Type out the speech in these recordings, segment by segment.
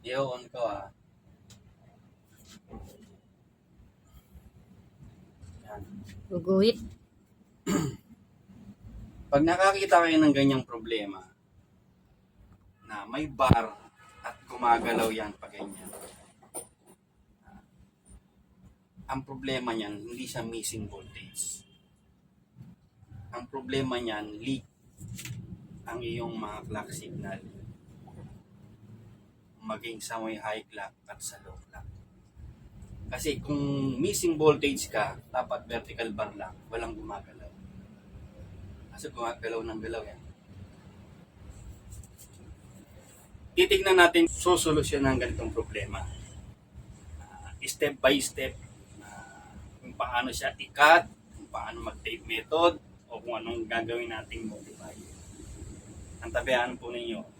I-on ko ah. Yan. Guguhit. Pag nakakita kayo ng ganyang problema, na may bar at gumagalaw yan pag ganyan, ang problema niyan, hindi siya missing voltage. Ang problema niyan, leak ang iyong mga clock signal. Maging sa may high clock at sa low clock. Kasi kung missing voltage ka, dapat vertical bar lang, walang gumagalaw. Kasi gumagalaw ng galaw yan. Titignan natin sosolusyon ng ganitong problema. Ah, step by step ah, kung paano siya i-cut, kung paano mag-tape method, o kung anong gagawin nating modify. Ang tabihan po ninyo.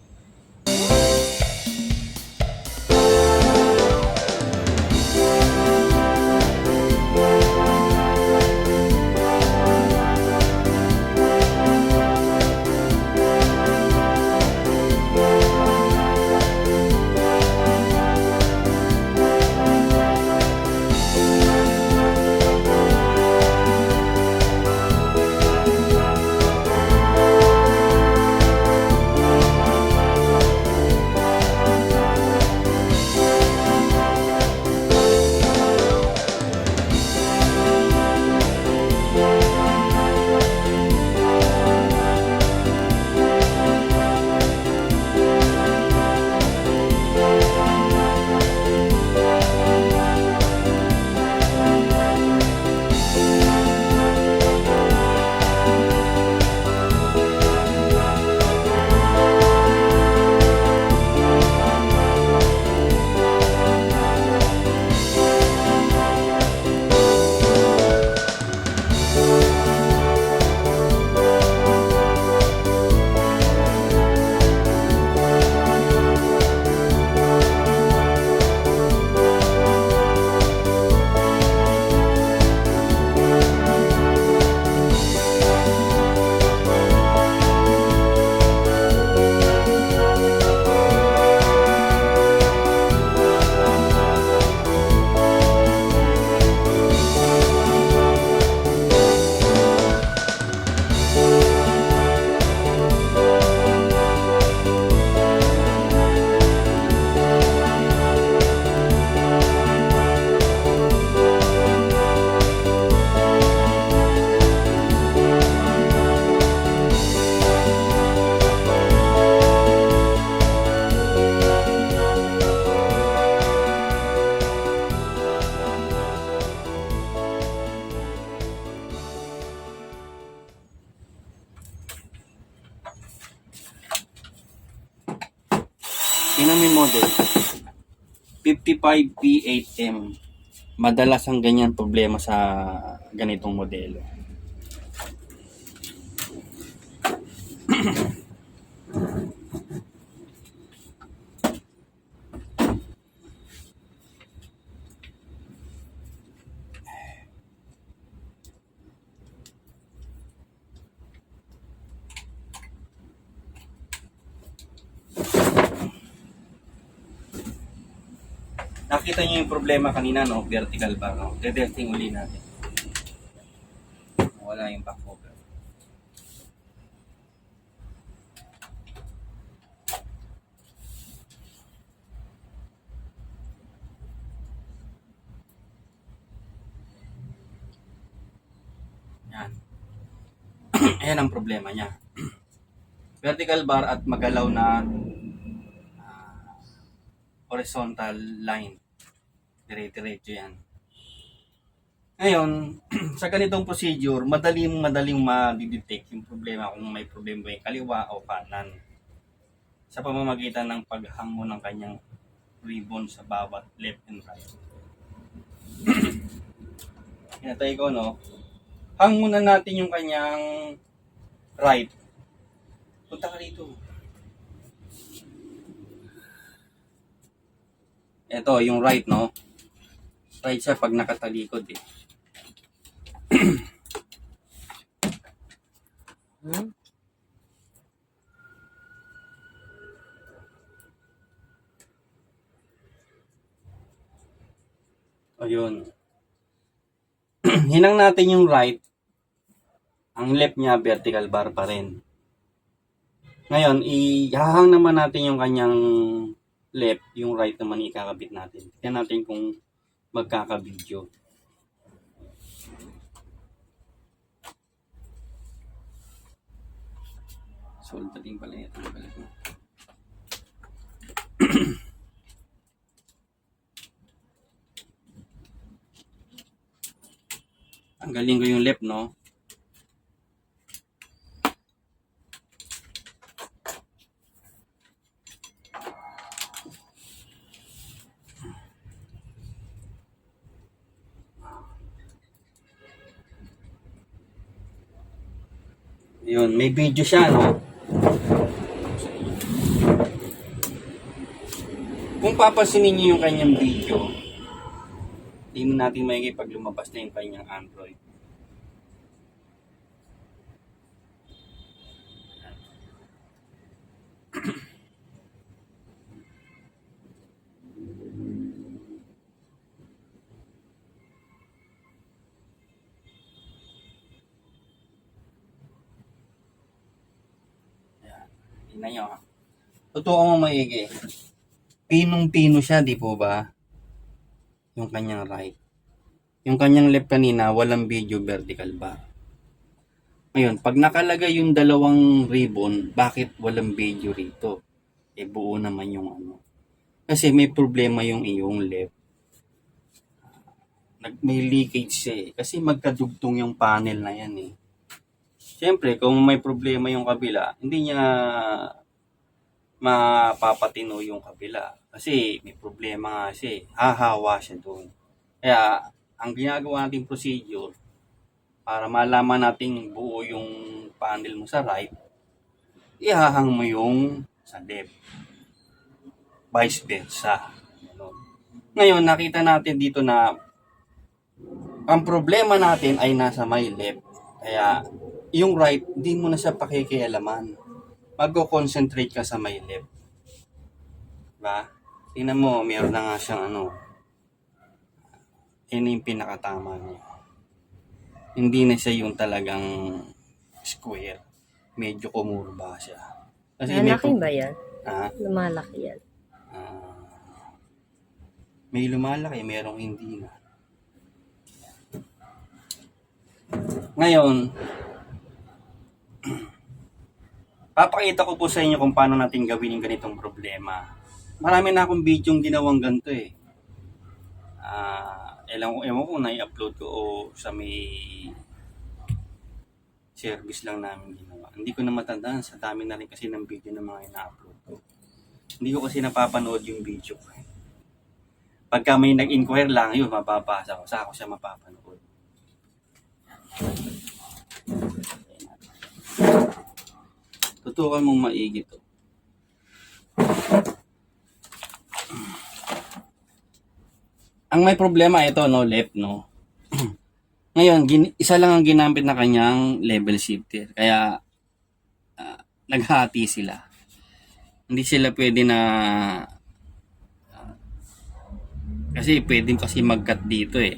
55P8M. Madalas ang ganyan problema sa ganitong modelo. Nakita niyo yung problema kanina, no? Vertical bar, no? Dedesting uli natin. Wala yung back cover. Yan. Ayan ang problema niya. Vertical bar at magalaw na ah, horizontal line. Dire-diretso yan. Ngayon, sa ganitong procedure, madaling madaling ma-detect yung problema kung may problema yung kaliwa o kanan. Sa pamamagitan ng paghang mo ng kanyang ribbon sa bawat left and right. Hinatay ko, no? Hang muna natin yung kanyang right. Punta ka dito. Ito, yung right, no? Right siya pag nakatalikod, eh. Hmm? Ayun. Hinang natin yung right. Ang left niya vertical bar pa rin. Ngayon, ihahang naman natin yung kanyang left, yung right naman ikakabit natin. Tignan natin kung magkaka-video. Solid pa din pala ito. Balik mo. Ang galing ko yung left, no? Yun, may video siya, no? Kung papansinin niyo yung kanyang video, hindi mo natin maigay pag lumabas na yung kanyang Android. Ayan. Tingnan. Totoo mo maigi. Pinong-pino siya, di po ba? Yung kanyang right. Yung kanyang left kanina, walang video vertical ba? Ngayon, pag nakalagay yung dalawang ribbon, bakit walang video rito? Eh, buo naman yung ano. Kasi may problema yung iyong left. Nag, may leakage siya eh. Kasi magkadugtong yung panel na yan eh. Siyempre, kung may problema yung kabila, hindi niya mapapatino yung kabila. Kasi may problema nga siya eh. Hahawa siya doon. Kaya, ang ginagawa nating procedure, para malaman nating buo yung panel mo sa right, ihahang mo yung sa left. Vice versa. Ngayon, nakita natin dito na ang problema natin ay nasa may left. Kaya, yung right, hindi mo na siya pakikialaman. Magko-concentrate ka sa may left. Diba? Tingnan mo, meron na nga siyang ano. Yun yung pinakatama niya. Hindi na siya yung talagang square. Medyo kumurba siya. Kasi may, Malaki ba yan? Ah, Lumalaki yan. ah, may lumalaki, merong hindi na. Ngayon, papakita ko po sa inyo kung paano natin gawin yung ganitong problema. Marami na akong video ginawang ganito eh. Ah, ewan ko, ewan ko na i-upload ko o sa may service lang namin ginawa. Hindi ko na matandaan sa dami na rin kasi ng video ng mga ina-upload ko. Hindi ko kasi napapanood yung video ko. eh. Pagka may nag-inquire lang, yun, mababasa ko. Sa ako siya mapapanood. Tutukan mong maigi to. Ang may problema ito, no, left, no. Ngayon, gin- isa lang ang ginamit na kanyang level shifter. Kaya, ah, naghati sila. Hindi sila pwede na ah, kasi pwedeng kasi mag-cut dito eh.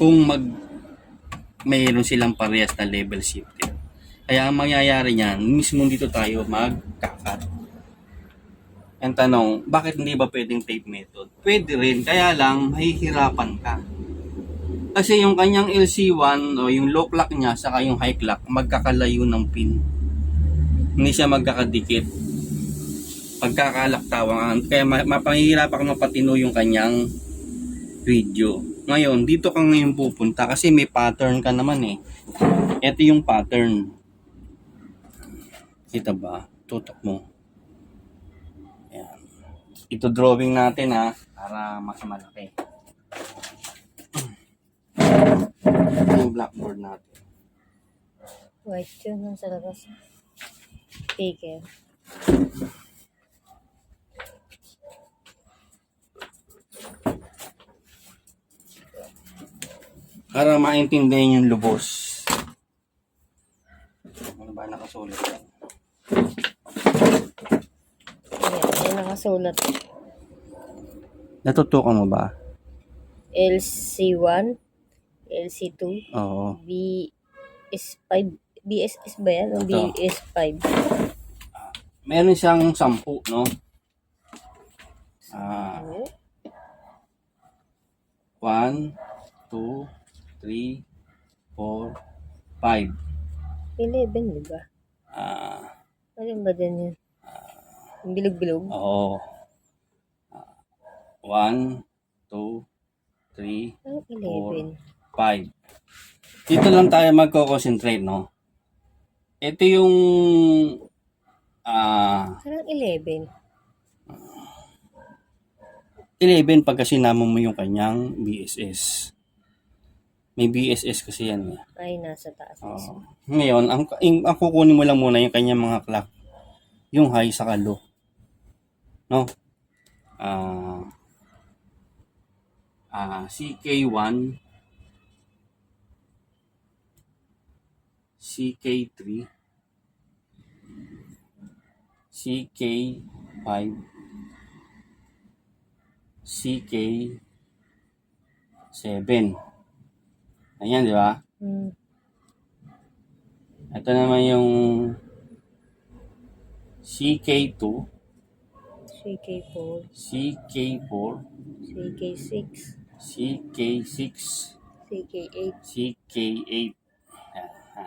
Kung mag mayroon silang parehas na level shifter. Kaya ang mangyayari niyan, mismo dito tayo magkakat. Ang tanong, bakit hindi ba pwedeng tape method? Pwede rin, kaya lang mahihirapan ka. Kasi yung kanyang LC1 o yung low clock niya saka yung high clock magkakalayo ng pin. Hindi siya magkakadikit. Pagkakalaktawan. Kaya ma- mapahihirapan ka mapatino yung kanyang video. Ngayon, dito ka ngayon pupunta kasi may pattern ka naman eh. Ito yung pattern. Kita ba? Tutok mo. Ayan. Ito drawing natin ha, para mas malaki. Ito yung blackboard natin. White yun nung sa labas. Sticker. Para maintindihan yung lubos. Ano ba nakasulat yan? Ayan, may nakasulat. Natutukan mo ba? LC1, LC2, Oo. BS5, BSS ba yan? O Ito. BS5? Meron siyang sampu, no? Ah, Ano? 1, 2, 3, 4, 5. 11, di ba? Ah, Ano ba din yun? Yung bilog-bilog? oo. 1, 2, 3, Ano 11? 5. Dito lang tayo magko-concentrate, no? Ito yung ah Parang 11. 11 pagka sinama mo yung kanyang BSS. May BSS kasi yan. Eh. Ay, nasa taas. Oo. Ngayon, ang, ang, ang kukunin mo lang muna yung kanyang mga clock. Yung high sa low. No? Ah ah CK1 CK3 CK5 CK7 Ayan, di ba? Hmm. Ito naman yung CK2, CK4, CK4, CK6, CK6, CK8. CK8. Yan, ha.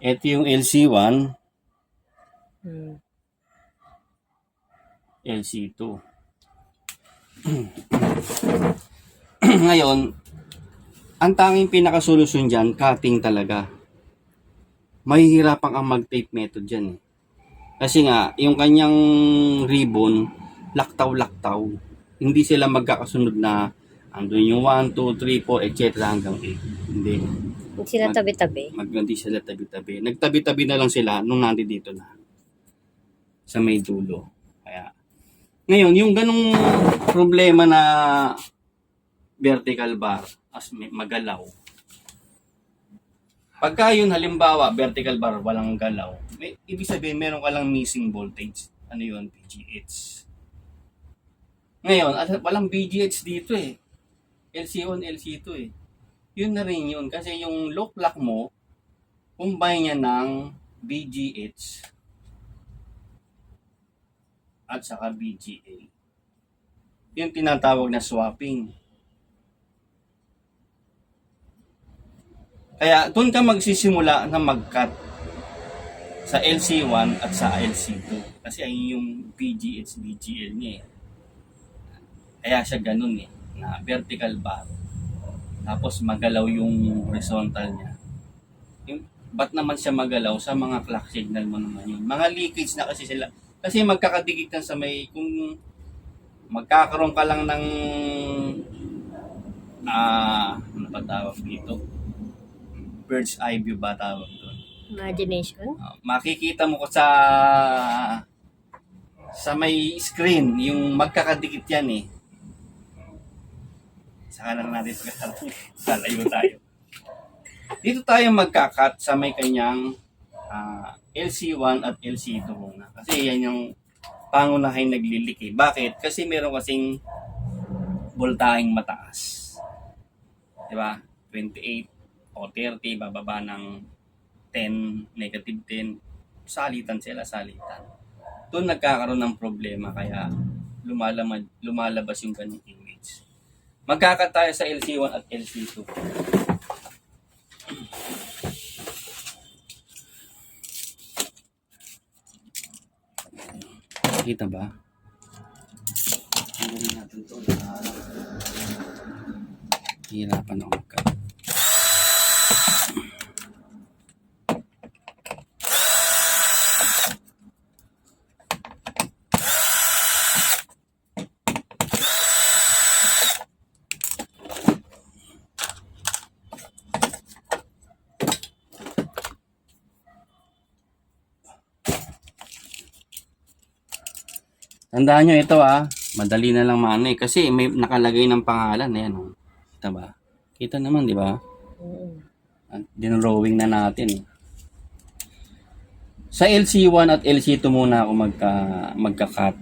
Ito yung LC1, Hmm. LC2. Ngayon, ang tanging pinakasolusyon dyan, cutting talaga. Mahihirapan kang mag-tape method dyan eh. Kasi nga, yung kanyang ribbon, laktaw-laktaw. Hindi sila magkakasunod na andun yung 1, 2, 3, 4, etc. hanggang 8. Hindi. Hindi sila tabi-tabi. Mag, hindi sila tabi-tabi. Nagtabi-tabi na lang sila nung nandito na. Sa may dulo. Kaya, ngayon, yung ganong problema na vertical bar as magalaw. Pagka yun halimbawa, vertical bar, walang galaw, may, ibig sabihin meron ka lang missing voltage. Ano yun? VGH. Ngayon, at walang VGH dito eh. LC1, LC2 eh. Yun na rin yun. Kasi yung lock lock mo, combine niya ng VGH at saka VGA. Yung tinatawag na swapping. Kaya doon ka magsisimula na mag-cut sa LC1 at sa LC2. Kasi ayun yung VGH, VGL niya eh. Kaya siya ganun eh, na vertical bar. Tapos magalaw yung horizontal niya. Yung, ba't naman siya magalaw sa mga clock signal mo naman yun? Mga leakage na kasi sila. Kasi magkakadikit na sa may, kung magkakaroon ka lang ng ah, ano ba tawag dito? Bird's eye view ba tawag doon? Imagination? Ah, makikita mo ko sa sa may screen, yung magkakadikit yan eh. Saka na natin pagkakaroon. Lalayo tayo. Dito tayo magkakat sa may kanyang ah, LC1 at LC2 muna. Kasi yan yung pangunahing naglilik eh. Bakit? Kasi meron kasing voltaheng mataas. Di ba? 28 o 30, bababa ng 10, negative 10. Salitan sila, salitan. Doon nagkakaroon ng problema kaya lumalamad, lumalabas yung ganyung image. Magkakat tayo sa LC1 at LC2. Kita ba? Rin natin ito? Hirapan ako magkat. Tandaan nyo ito ah, madali na lang maano eh. Kasi may nakalagay ng pangalan eh. Ano? Kita ba? Kita naman, di ba? At Dinrawing na natin. Sa LC1 at LC2 muna ako magka, magka-cut.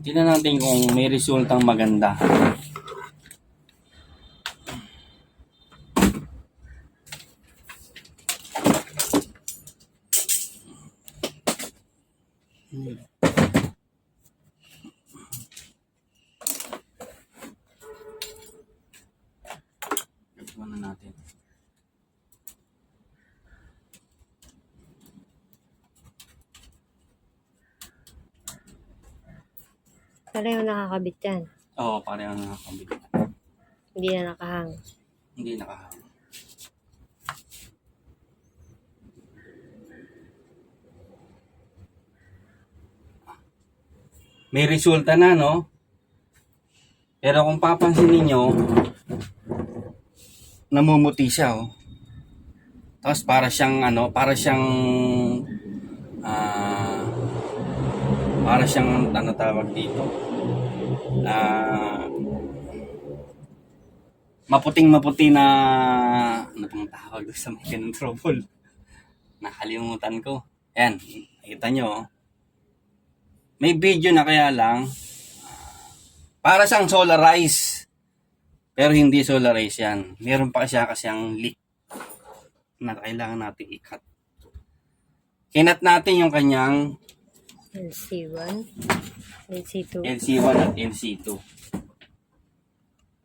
Tingnan natin kung may resultang maganda. Ito na natin. Pareho nakakabit yan. Oo, pareho na nakakabili. Hindi na nakahang. Hindi nakahang. May resulta na, no? Pero kung papansin ninyo, namumuti siya, oh. Tapos para siyang, ano, para siyang, ah, para siyang, ano tawag dito, ah, maputing maputi na ano pang tawag sa may ganun trouble? Nakalimutan ko. Yan nakita nyo oh. may video na kaya lang. Para siyang solarize. Pero hindi solarize yan. Meron pa siya kasi ang leak na kailangan natin i-cut. Kinat natin yung kanyang LC1, LC2. LC1 at LC2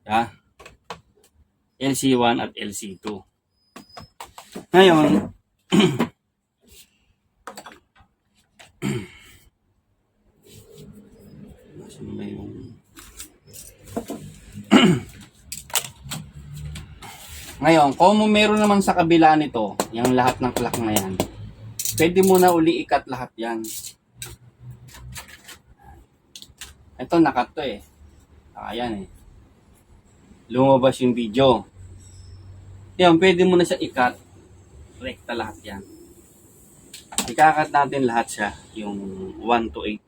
yeah LC1 at LC2. Ngayon. Ngayon, kung meron naman sa kabila nito, yung lahat ng clock na yan, pwede mo na uli ikat lahat yan. Ito, nakat eh. Ayan eh lumabas yung video. Yan, pwede mo na siya i-cut. Rekta lahat yan. Ikakat natin lahat siya, yung 1 to 8.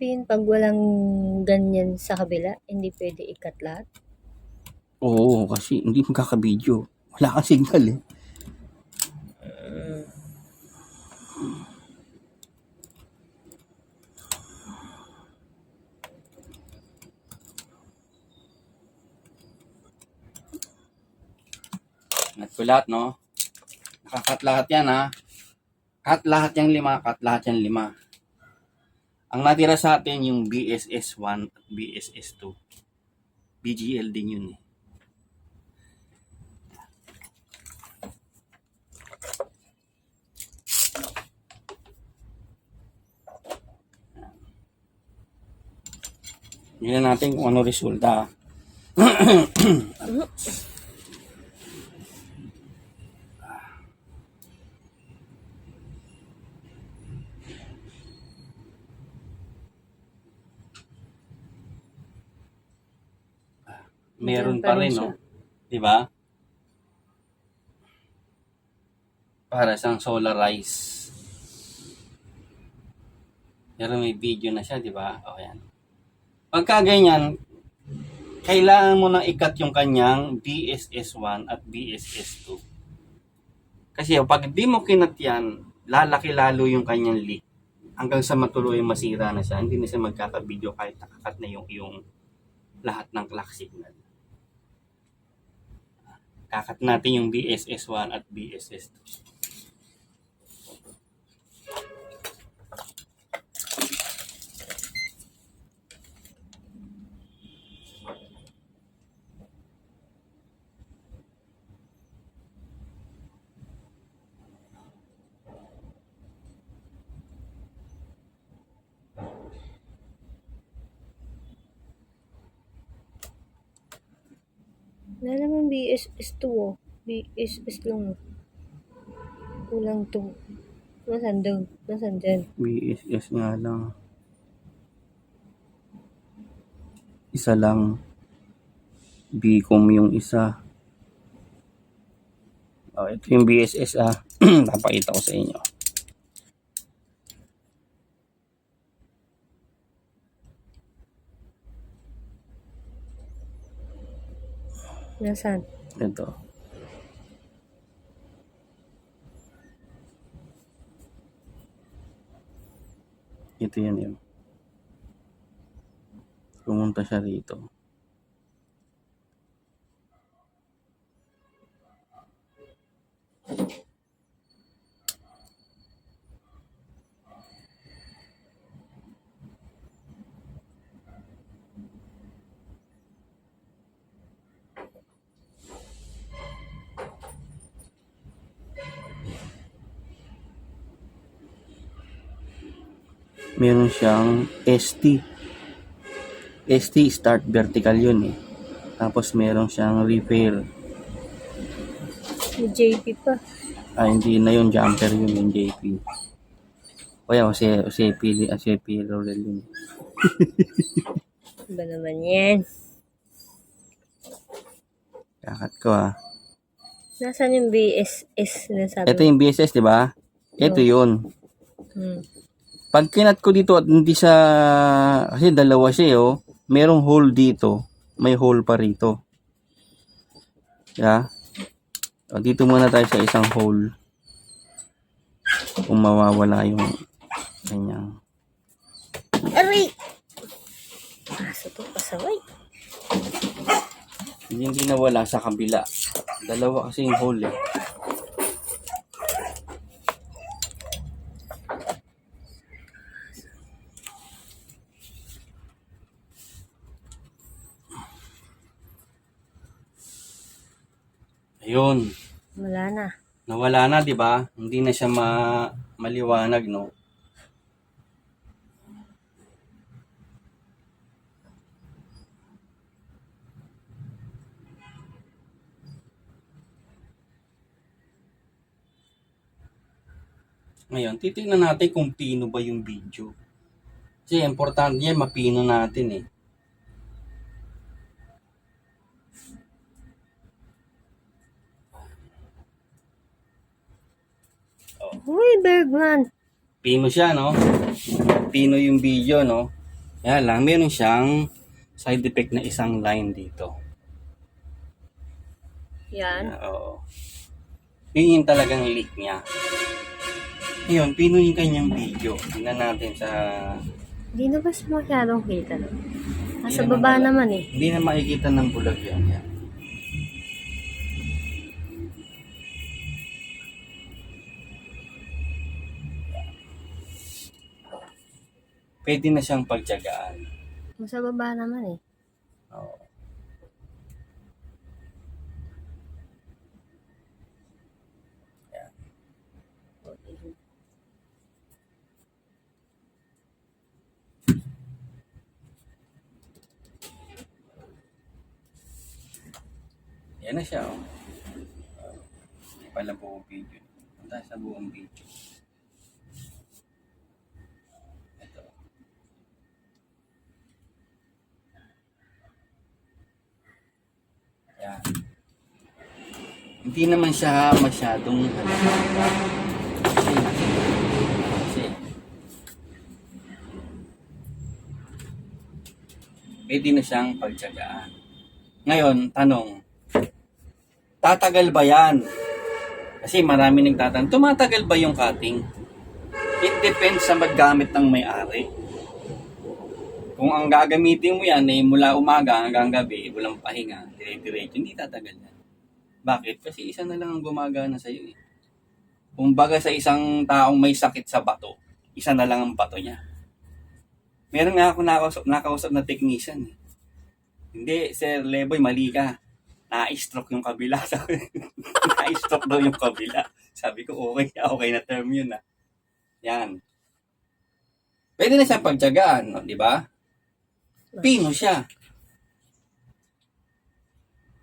Sabihin, pag walang ganyan sa kabila, hindi pwede ikat lahat. Oo, kasi hindi magkaka-video. Wala kang signal eh. Ko lahat, no? Nakakat lahat yan, ha? Cut lahat yung lima, cut lahat yung lima. Ang natira sa atin yung BSS 1 at BSS 2. BGL din yun eh. Tingnan natin kung ano resulta. Meron pa rin, no? Di ba? Para siyang solarize. Pero may video na siya, di ba? O, yan. Pagka ganyan, kailangan mo nang ikat yung kanyang BSS1 at BSS2. Kasi pag di mo kinat yan, lalaki lalo yung kanyang leak. Hanggang sa matuloy masira na siya, hindi na siya magkaka-video kahit nakakat na yung, yung lahat ng clock signal. Kakat natin yung BSS1 at BSS2. Wala naman BSS 2 oh. BSS lang oh. Kulang to. Nasaan doon? Nasaan dyan? BSS nga lang. Isa lang. Bcom yung isa. Oh, ito yung BSS ah. Papakita ko sa inyo. Nasaan? Ito. Ito yan yun. Pumunta siya rito. Meron siyang ST. ST start vertical yun eh. Tapos meron siyang repair. May JP pa. Ah, hindi na yun, jumper yun, yung JP. O yan, Jose, Jose P. Jose P. Laurel yun. Ano ba naman yan? Kakat ko ah. Nasaan yung BSS na sabi? Ito yung BSS, di ba? Ito yun. Hmm. Pag kinat ko dito at hindi sa... Kasi dalawa siya eh, oh. Merong hole dito. May hole pa rito. Yeah. O, dito muna tayo sa isang hole. Kung mawawala yung kanyang... Aray! Aso to, pasaway. Hindi, hindi nawala sa kabila. Dalawa kasi yung hole eh. Ayun. Wala na. Nawala na, 'di ba? Hindi na siya ma maliwanag, no? Ngayon, titingnan natin kung pino ba yung video. Kasi importante yan, mapino natin eh. Uy, Bergman! Pino siya, no? Pino yung video, no? Kaya lang, meron siyang side effect na isang line dito. Yan. Ah, Oo. Yun yung talagang leak niya. Ngayon, pino yung kanyang video. Tingnan natin sa... Hindi na ba siya masyadong kita? No? Nasa naman baba wala. naman eh. Hindi na makikita ng bulag yan. yan. Pwede na siyang pagtyagaan. Nasa baba naman eh. Oo. Yan na siya, oh. Uh, hindi pala buong video. Punta sa buong video. Yan. Hindi naman siya masyadong halata. Kasi, kasi, pwede na siyang pagtsagaan. Ngayon, tanong, tatagal ba yan? Kasi marami nagtatanong, tumatagal ba yung cutting? It depends sa maggamit ng may-ari. Kung ang gagamitin mo yan ay mula umaga hanggang gabi, walang pahinga, dire-diretso, hindi tatagal yan. Bakit? Kasi isa na lang ang gumagana sa iyo. Eh. Kumbaga sa isang taong may sakit sa bato, isa na lang ang bato niya. Meron nga ako nakausap, nakausap na technician. Eh. Hindi, Sir Leboy, mali ka. Na-stroke yung kabila. Na-stroke daw yung kabila. Sabi ko, okay, okay na term yun ah. Yan. Pwede na siyang pagtyagaan, no? di ba? Pino siya.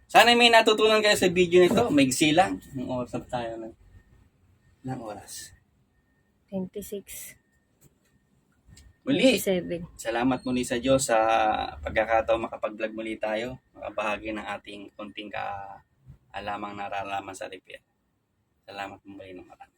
Sana may natutunan kayo sa video nito. Maigsi lang. Ang oras na tayo ng, ng oras. 26. Muli, 27. salamat muli sa Diyos sa pagkakataon makapag-vlog muli tayo. Makabahagi ng ating konting kaalamang nararaman sa repair. Salamat muli ng marami.